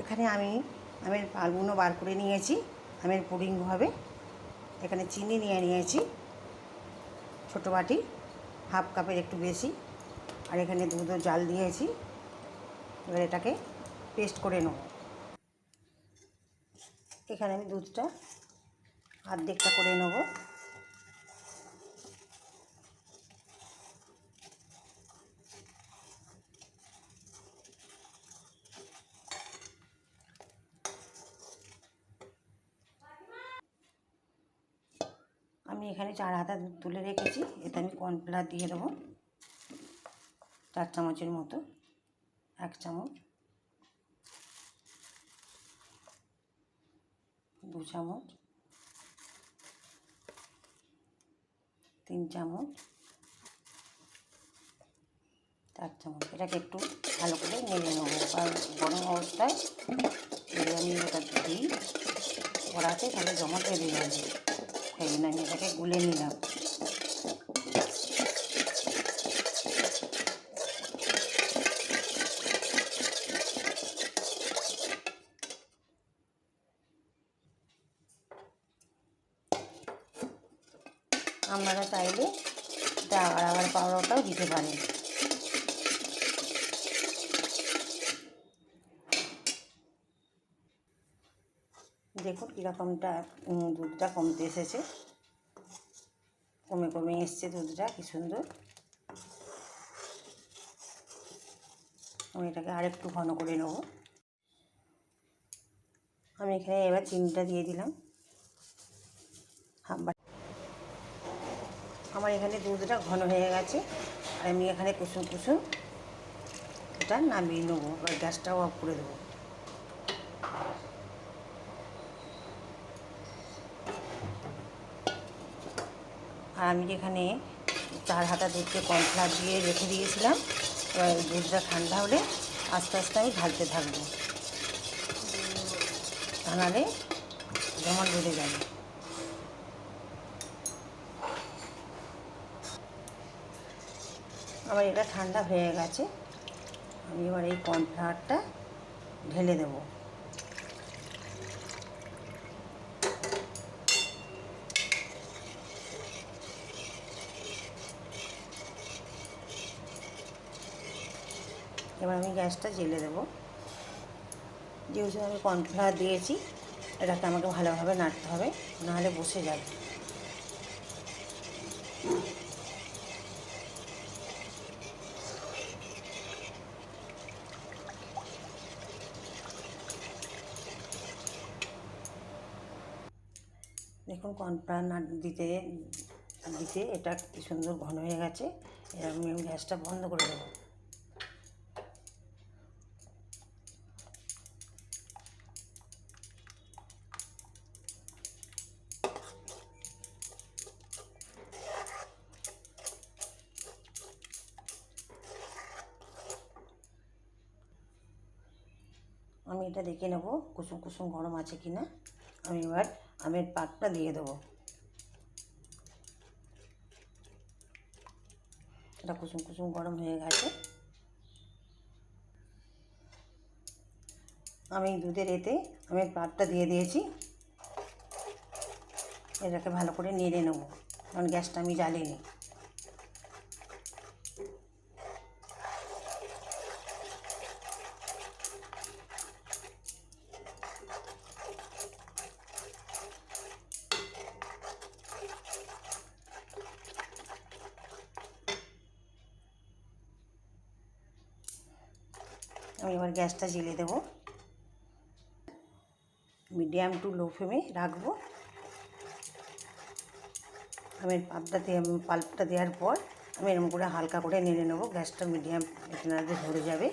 এখানে আমি আমের পালগুলো বার করে নিয়েছি। আমের পুডিং হবে। এখানে চিনি নিয়ে নিয়েছি। ছোটো বাটি, হাফ কাপের একটু বেশি। আর এখানে দুধও জাল দিয়েছি। এবার এটাকে পেস্ট করে নেব। এখানে আমি দুধটা অর্ধেকটা করে নেব। আমি এখানে চার হাতা তুলে রেখেছি। এতে আমি কর্নফ্লাওয়ার দিয়ে দেবো। চার চামচের মতো। এক চামচ। দু চামচ। তিন চামচ। চার চামচ। এটাকে একটু ভালো করে নেড়ে নেব। কারণ গরম অবস্থায় আমি এটা দিই, কড়াতে তাহলে জমা বেরিয়ে যাবে আমি এটাকে গুলে নিলাম। আপনারা চাইলে এটা আবার আবার পাউডারটাও দিতে পারেন দেখুন কীরকমটা দুধটা কমতে এসেছে। কমে কমে এসছে দুধটা, কি সুন্দর। আমি এটাকে আরেকটু ঘন করে নেব। আমি এখানে এবার চিনিটা দিয়ে দিলাম। আমার এখানে দুধটা ঘন হয়ে গেছে। আর আমি এখানে কুসুম কুসুম এটা নামিয়ে নেব গ্যাসটাও অফ করে দেবো। আর আমি যেখানে চার হাতা দুধকে কর্নফ্লাওয়ার দিয়ে রেখে দিয়েছিলাম, এবার দুধটা ঠান্ডা হলে আস্তে আস্তে আমি ঢালতে থাকব। তা নাহলে জমা বেড়ে যাবে। আমার এটা ঠান্ডা হয়ে গেছে, আমি এবার এই কর্নফ্লাওয়ারটা ঢেলে দেবো। এবার আমি গ্যাসটা জেলে দেবো। যেহেতু আমি কর্নফ্লাওয়ার দিয়েছি, এটাকে আমাকে ভালোভাবে নাড়তে হবে, নাহলে বসে যাবে। দেখুন, কর্নফ্লাওয়ার নাট দিতে দিতে এটা কি সুন্দর ঘন হয়ে গেছে। এবার আমি আমি গ্যাসটা বন্ধ করে দেবো। আমি এটা দেখে নেব কুসুম কুসুম গরম আছে কি না আমি এবার আমের পাকটা দিয়ে দেবো। এটা কুসুম কুসুম গরম হয়ে গেছে। আমি দুধের এতে আমের পাকটা দিয়ে দিয়েছি। এটাকে ভালো করে নেড়ে নেব। কারণ গ্যাসটা আমি জ্বালিয়ে আমি এবার গ্যাসটা জ্বেলে দেব। মিডিয়াম টু লো ফ্লেমে রাখব। আমি পাপটা দিয়ে, পাল্পটা দেওয়ার পর আমি এরকম করে হালকা করে নেড়ে নেব। গ্যাসটা মিডিয়াম, এখানে ধরে যাবে।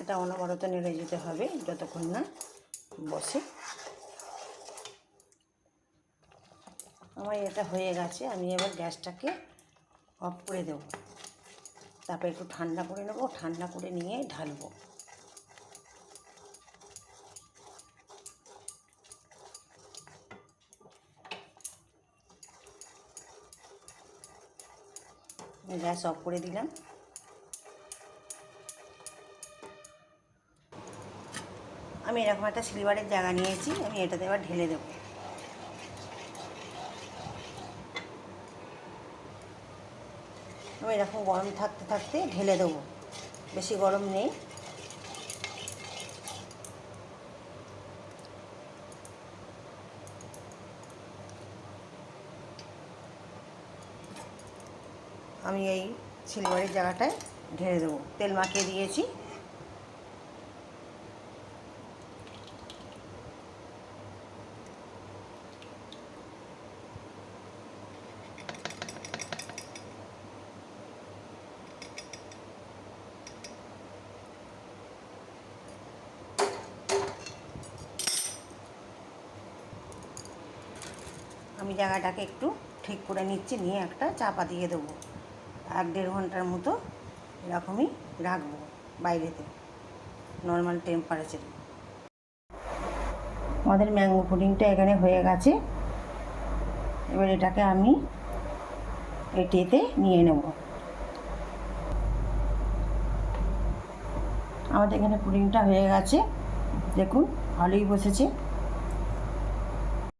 এটা অনবরত নেড়ে যেতে হবে, যতক্ষণ না বসে। আমার এটা হয়ে গেছে, আমি এবার গ্যাসটাকে অফ করে দেবো। তারপর একটু ঠান্ডা করে নেব, ঠান্ডা করে নিয়ে ঢালবো। গ্যাস অফ করে দিলাম। আমি এরকম একটা সিলভারের জায়গা নিয়েছি, আমি এটাতে এবার ঢেলে দেবো। আমি এরকম গরম থাকতে থাকতে ঢেলে দেবো, বেশি গরম নেই। আমি এই সিলভারের জায়গাটায় ঢেলে দেবো, তেল মাখিয়ে দিয়েছি। আমি জায়গাটাকে একটু ঠিক করে নিচ্ছি, নিয়ে একটা চাপা দিয়ে দেবো। এক দেড় ঘণ্টার মতো এরকমই রাখব বাইরেতে নর্মাল টেম্পারেচারে আমাদের ম্যাঙ্গো পুডিংটা এখানে হয়ে গেছে। এবার এটাকে আমি এটিতে নিয়ে নেব। আমাদের এখানে পুডিংটা হয়ে গেছে। দেখুন, ভালোই বসেছে।